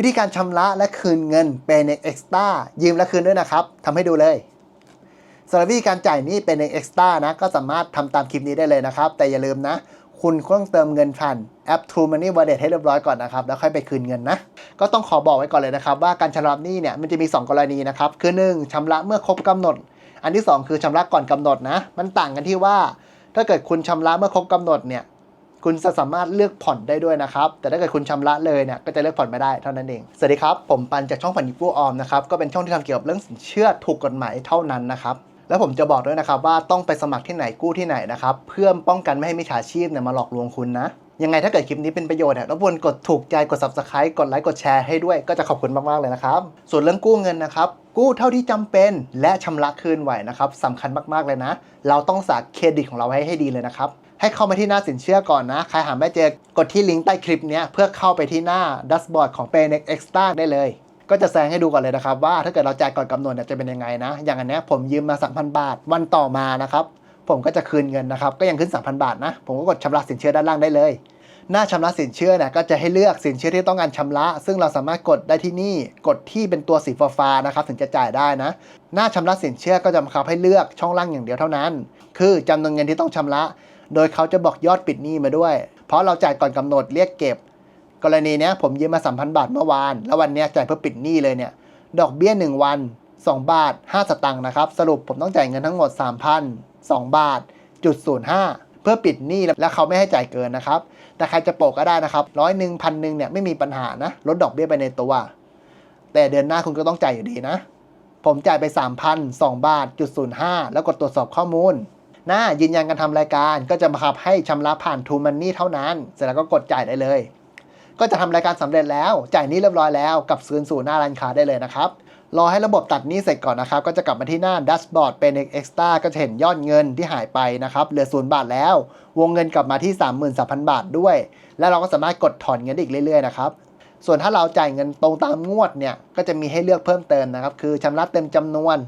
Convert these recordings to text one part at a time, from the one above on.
วิธีการชำระและคืนเงินเป็นเอ็กซ์ต้ายืมและคืนด้วยนะครับทำให้ดูเลยสำหรับวิธีการจ่ายนี้เป็นเอ็กซ์ต้านะก็สามารถทำตามคลิปนี้ได้เลยนะครับ แต่อย่าลืมนะ คุณต้องเติมเงินผ่านแอป True Money Wallet ให้เรียบร้อยก่อนนะครับ แล้วค่อยไปคืนเงินนะ ก็ต้องขอบอกไว้ก่อนเลยนะครับ ว่าการชำระหนี้เนี่ยมันจะมี 2 กรณีนะครับ คือ 1ชำระเมื่อครบกำหนด อันที่ 2 คือชำระก่อนกำหนดนะ มันต่างกันที่ว่า ถ้าเกิดคุณชำระเมื่อครบกำหนดเนี่ย คุณจะสามารถเลือกผ่อนได้ด้วยนะครับ แต่ถ้าเกิดคุณชำระเลยเนี่ยก็จะเลือกผ่อนไม่ได้เท่านั้นเอง สวัสดีครับ ผมปันจากช่องผ่อนยิบกู้ออมนะครับ ก็เป็นช่องที่ทำเกี่ยวกับเรื่องสินเชื่อถูกกฎหมายเท่านั้นนะครับ แล้วผมจะบอกด้วยนะครับว่าต้องไปสมัครที่ไหนกู้ที่ไหนนะครับ เพื่อป้องกันไม่ให้มิจฉาชีพเนี่ยมาหลอกลวงคุณนะ ยังไงถ้าเกิดคลิปนี้เป็นประโยชน์เนี่ยรบกวนกดถูกใจ กด subscribe กดไลค์ กดแชร์ให้ด้วย ก็จะขอบคุณมากๆเลยนะครับ ส่วนเรื่องกู้เงินนะครับ กู้เท่าที่จำเป็น และชำระคืนไหวนะครับสำคัญมากๆเลยนะ เราต้องสากเครดิตของเราให้ให้ดีเลยนะครับให้เข้ามาที่หน้าสินเชื่อก่อนนะ ใครหาไม่เจอกดที่ลิงก์ใต้คลิปนี้เพื่อเข้าไปที่หน้าดัชบอร์ดของ Paynex Extra ได้เลย ก็จะแซงให้ดูก่อนเลยนะครับ ว่าถ้าเกิดเราจ่ายก่อนกำหนดเนี่ยจะเป็นยังไงนะ อย่างอันนี้ผมยืมมา 3,000 บาท วันต่อมานะครับ ผมก็จะคืนเงินนะครับ ก็ยังขึ้น 3,000 บาทนะ ผมก็กดชำระสินเชื่อด้านล่างได้เลย หน้าชำระสินเชื่อเนี่ยก็จะให้เลือกสินเชื่อที่ต้องการชำระ ซึ่งเราสามารถกดได้ที่นี่กดที่เป็นตัวสีฟ้านะครับถึงจะจ่ายได้นะ หน้าชำระสินเชื่อก็จะบังคับให้เลือกช่องล่างอย่างเดียวเท่านั้น คือจำนวนเงินที่ต้องชำระ โดยเขาจะบอกยอดปิดหนี้มาด้วย เพราะเราจ่ายก่อนกำหนดเรียกเก็บ กรณีเนี้ยผมยืมมา3,000บาทเมื่อวาน แล้ววันเนี้ยจ่ายเพื่อปิดหนี้เลยเนี่ยดอกเบี้ย 1 วัน 2 บาท 5 สตางค์นะครับ สรุปผมต้องจ่ายเงินทั้งหมด 3,000 2 บาทจุด05 เพื่อปิดหนี้และเขาไม่ให้จ่ายเกินนะครับ แต่ใครจะโปะก็ได้นะครับร้อยหนึ่งพันหนึ่งเนี่ยไม่มีปัญหานะลดดอกเบี้ยไปในตัว แต่เดือนหน้าคุณก็ต้องจ่ายอยู่ดีนะ ผมจ่ายไป 3,000 2 บาทจุดศูนย์ห้าแล้วกดตรวจสอบข้อมูลหน้ายืนยันการทำรายการก็จะบังคับให้ชำระผ่านทูมันนี่เท่านั้น เสร็จแล้วก็กดจ่ายได้เลย ก็จะทำรายการสำเร็จแล้ว จ่ายนี้เรียบร้อยแล้วกลับคืนสู่หน้าร้านค้าได้เลยนะครับรอให้ระบบตัดนี้เสร็จก่อนนะครับ ก็จะกลับมาที่หน้า Dashboard เป็น Extra ก็จะเห็นยอดเงินที่หายไปนะครับ เหลือศูนย์บาทแล้ว วงเงินกลับมาที่ 33,000 บาทด้วย แล้วเราก็สามารถกดถอนเงินได้อีกเรื่อยๆนะครับ ส่วนถ้าเราจ่ายเงินตรงตามงวดเนี่ย ก็จะมีให้เลือกเพิ่มเติมนะครับ คือชำระเต็มจำนวน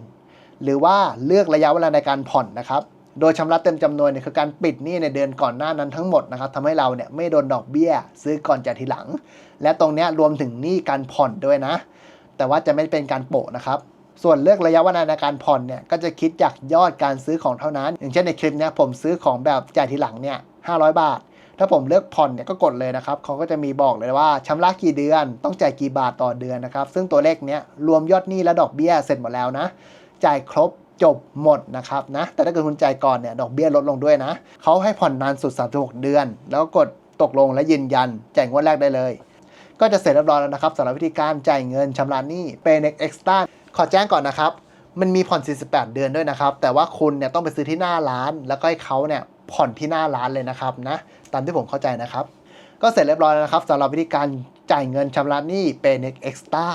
หรือว่าเลือกระยะเวลาในการผ่อนนะครับ โดยชำระเต็มจำนวนเนี่ยคือการปิดหนี้ในเดือนก่อนหน้านั้นทั้งหมดนะครับทำให้เราเนี่ยไม่โดนดอกเบี้ย ซื้อก่อนจ่ายทีหลัง และตรงเนี้ยรวมถึงหนี้การผ่อนด้วยนะ แต่ว่าจะไม่เป็นการโปะนะครับ ส่วนเลือกระยะเวลาในการผ่อนเนี่ยก็จะคิดจากยอดการซื้อของเท่านั้น อย่างเช่นในคลิปเนี้ยผมซื้อของแบบจ่ายทีหลังเนี่ย500 บาท ถ้าผมเลือกผ่อนเนี่ยก็กดเลยนะครับเขาก็จะมีบอกเลยว่าชำระกี่เดือนต้องจ่ายกี่บาทต่อเดือนนะครับซึ่งตัวเลขเนี้ยรวมยอดหนี้และดอกเบี้ยเสร็จหมดแล้วนะจ่ายครบ จบหมดนะครับนะ แต่ถ้าเกิดคุณจ่ายก่อนเนี่ยดอกเบี้ยลดลงด้วยนะ เขาให้ผ่อนนานสุด 36 เดือน แล้วกดตกลงและยืนยันจ่ายงวดแรกได้เลย ก็จะเสร็จเรียบร้อยแล้วนะครับสำหรับวิธีการจ่ายเงินชำระหนี้เป็น Extra ขอแจ้งก่อนนะครับ มันมีผ่อน 48 เดือนด้วยนะครับ แต่ว่าคุณเนี่ยต้องไปซื้อที่หน้าร้าน แล้วก็ให้เขาเนี่ยผ่อนที่หน้าร้านเลยนะครับนะ ตามที่ผมเข้าใจนะครับ ก็เสร็จเรียบร้อยแล้วนะครับสำหรับวิธีการจ่ายเงินชำระหนี้เป็น Extra